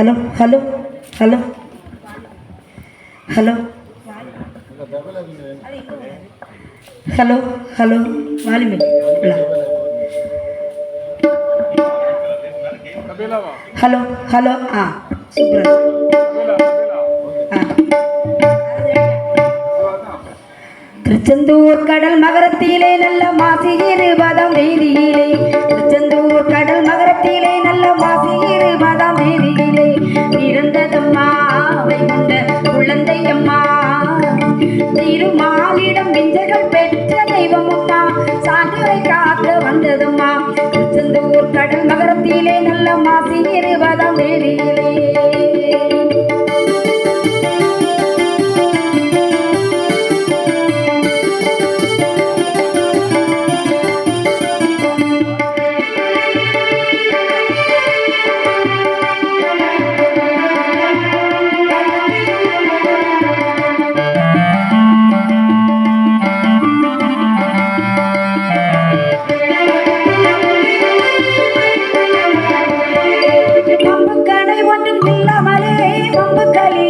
Hello hello hello. Hello. Hello hello. வாலிமே hello hello. ஆ super. Tiruchendur கடல் மகரத்திலே நல்ல மாசி இருபதாம் தேதியிலே. திருச்செந்தூர் கடல் கடல் நகரத்திலே நல்ல மாசி இருபதாம் தேதியிலே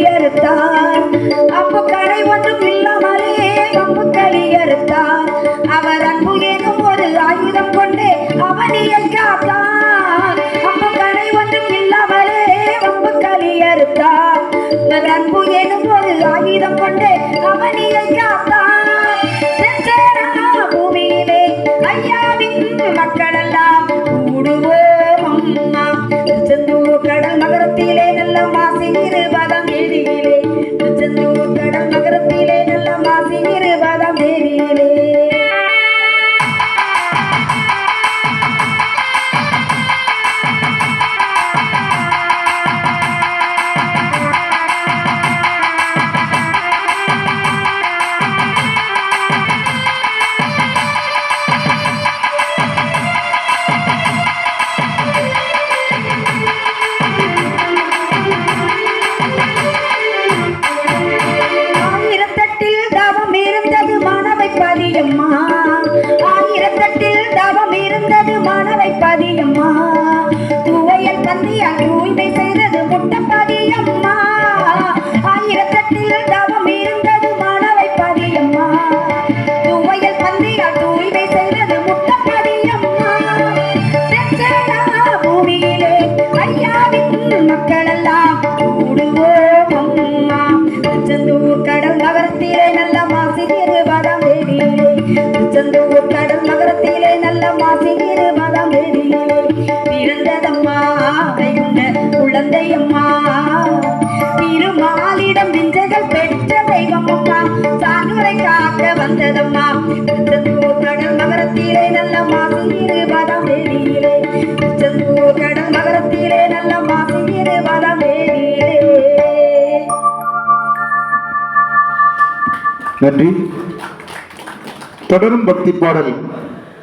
அம்பு அப்பு அறுத்தார் கடை ஒன்றும் இல்லாமலே அப்பு களியறுத்தார் அவர் அன்பு ஏதும் ஒரு ஆயுதம் கொண்டு அவனியை காத்தார் அப்பு கடை ஒன்றும் இல்லாமலே அப்பு களியறுத்தார் அவர் அன்பு ஏதும் ஒரு ஆயுதம் கொண்டு அவனியை காத்தார் ஆயிரத்தெட்டில் இருந்தது மனவை பதியம்மா. துவையல் கந்தியா தூய்மை செய்தது முட்ட பதியம்மா. ஆயிரத்தெட்டில் தவம் இருந்தது மனவை பதியம்மா. துவையல் கந்தியா தூய்மை செய்தது முட்ட பதியம்மா. பூமியிலே ஐயாவின் மக்கள் எல்லாம் கூடுவோம் அம்மா. கடல் நகரத்திலே நல்ல மாசி வரம் திருச்செந்தூர் கடல் நகரத்திலே நல்ல மாசி இருபதாம் பிறந்ததம்மா வைகுண்ட குழந்தையம்மா. திருமாலிடம் விஞ்சைகள் பெற்ற தெய்வம் அம்மா சான்றுரை காக்க வந்ததம்மா. திருச்செந்தூர் கடல் நகரத்திலே நல்ல மாசி இருபதாம் தேதியிலே திருச்செந்தூர் கடல் நகரத்திலே நல்ல மாசி இருபதாம் தேதியிலே நன்றி. தொடரும் பக்தி பாடல்.